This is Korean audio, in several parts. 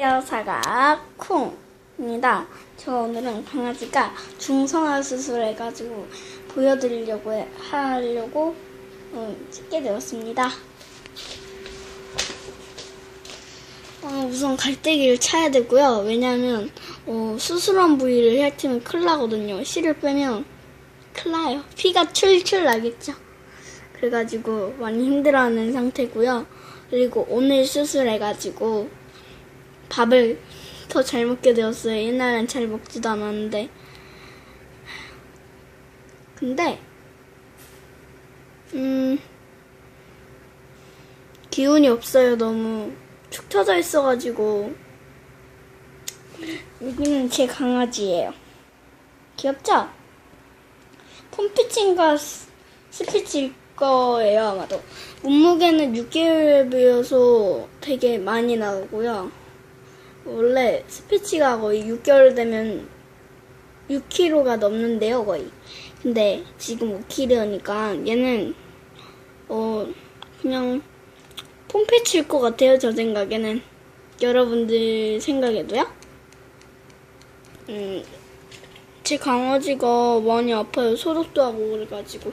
여사가 쿵입니다. 저 오늘은 강아지가 중성화 수술해가지고 보여드리려고 해- 하려고 어, 찍게 되었습니다. 어, 우선 갈대기를 차야 되고요. 왜냐하면 어, 수술한 부위를 핥으면 큰일 나거든요. 실을 빼면 큰일 나요. 피가 출출 나겠죠. 그래가지고 많이 힘들어하는 상태고요. 그리고 오늘 수술해가지고 밥을 더 잘 먹게 되었어요. 옛날엔 잘 먹지도 않았는데. 근데, 음, 기운이 없어요. 너무 축 처져 있어가지고. 여기는 제 강아지예요. 귀엽죠? 스- 스피치일 거예요, 아마도. 몸무게는 6개월이어서 되게 많이 나오고요. 원래 스피치가 거의 6개월 되면 6kg가 넘는데요, 거의. 근데 지금 5kg니까 얘는 어 그냥 폼패치일 것 같아요, 저 생각에는. 여러분들 생각에도요? 음, 제 강아지가 많이 아파요. 소독도 하고 그래가지고.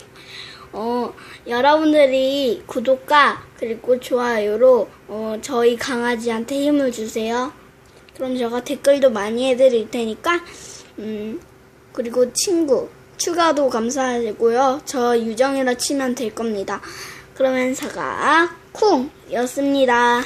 어, 여러분들이 구독과 그리고 좋아요로 어, 저희 강아지한테 힘을 주세요. 그럼 제가 댓글도 많이 해드릴 테니까, 음, 그리고 친구, 추가도 감사하고요. 저 유정이라 치면 될 겁니다. 그러면 사과 쿵! 였습니다.